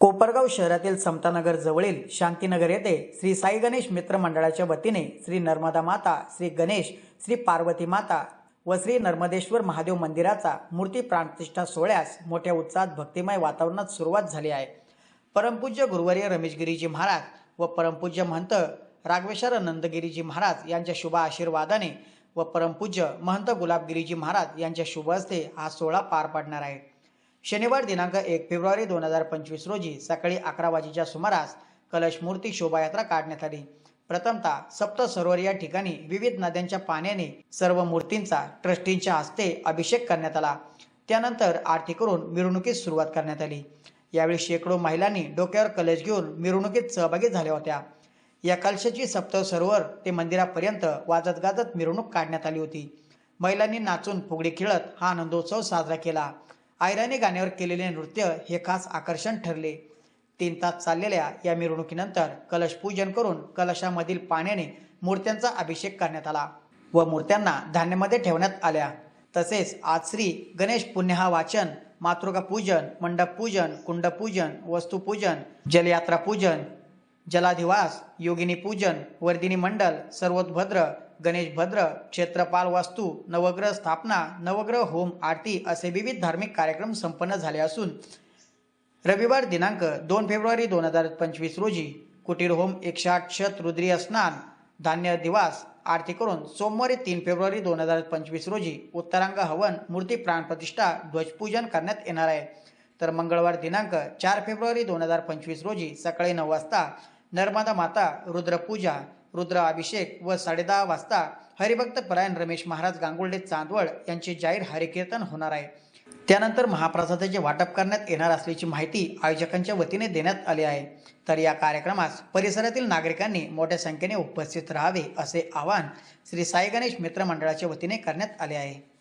कोपरगाव शहरातील समतानगर जवळील शांतीनगर येथे श्री साई गणेश मित्र मंडळाच्या वतीने श्री नर्मदा माता श्री गणेश श्री पार्वती माता व श्री नर्मदेश्वर महादेव मंदिराचा मूर्ती प्राणप्रतिष्ठा सोहळ्यास मोठ्या उत्साहात भक्तिमय वातावरणात सुरुवात झाली आहे. परमपूज्य गुरुवर्य रमेशगिरीजी महाराज व परमपूज्य महंत राघवेश्वर नंदगिरीजी महाराज यांच्या शुभ आशीर्वादाने व परमपूज्य महंत गुलाबगिरीजी महाराज यांच्या शुभ हस्ते हा सोहळा पार पाडणार आहे. शनिवार दिनांक एक फेब्रुवारी दोन हजार पंचवीस रोजी सकाळी अकरा वाजेच्या सुमारास कलश मूर्ती शोभायात्रा काढण्यात आली. प्रथमतः सप्त सरोवर या ठिकाणी विविध नद्यांच्या पाण्याने सर्व मूर्तींचा ट्रस्टींच्या हस्ते अभिषेक करण्यात आला. त्यानंतर आरती करून मिरवणुकीस सुरुवात करण्यात आली. यावेळी शेकडो महिलांनी डोक्यावर कलश घेऊन मिरवणुकीत सहभागी झाल्या होत्या. या कलशाची सप्त सरोवर ते मंदिरापर्यंत वाजत गाजत मिरवणूक काढण्यात आली होती. महिलांनी नाचून फुगडी खेळत हा आनंदोत्सव साजरा केला. आयराने गाण्यावर केलेले नृत्य हे खास आकर्षण ठरले. तीन तास चाललेल्या या मिरवणुकीनंतर कलश पूजन करून कलशामधील पाण्याने मूर्त्यांचा अभिषेक करण्यात आला व मूर्त्यांना धान्यामध्ये ठेवण्यात आल्या. तसेच आज श्री गणेश पुण्यहा वाचन मातृका पूजन मंडप पूजन कुंडपूजन वस्तुपूजन जलयात्रा पूजन जलाधिवास योगिनी पूजन वर्दिनी मंडल सर्वोद्भद्र गणेश भद्र क्षेत्रपाल वास्तू नवग्रह स्थापना नवग्रह होम आरती असे विविध धार्मिक कार्यक्रम संपन्न झाले असून रविवार दिनांक दोन फेब्रुवारी दोन हजार पंचवीस रोजी कुटीर होम एकशे आठ शत रुद्रीय स्नान धान्य दिवास आरती करून सोमवारी तीन फेब्रुवारी दोन हजार पंचवीस रोजी उत्तरांग हवन मूर्ती प्राणप्रतिष्ठा ध्वजपूजन करण्यात येणार आहे. तर मंगळवार दिनांक चार फेब्रुवारी दोन हजार पंचवीस रोजी सकाळी नऊ वाजता नर्मदा माता रुद्रपूजा रुद्र अभिषेक व साडेदहा वाजता हरिभक्त परायण रमेश महाराज गांगुर्डे चांदवड यांचे जाहीर हरिकीर्तन होणार आहे. त्यानंतर महाप्रसादाचे वाटप करण्यात येणार असल्याची माहिती आयोजकांच्या वतीने देण्यात आली आहे. तर या कार्यक्रमास परिसरातील नागरिकांनी मोठ्या संख्येने उपस्थित राहावे असे आवाहन श्री साई गणेश मित्र मंडळाच्या वतीने करण्यात आले आहे.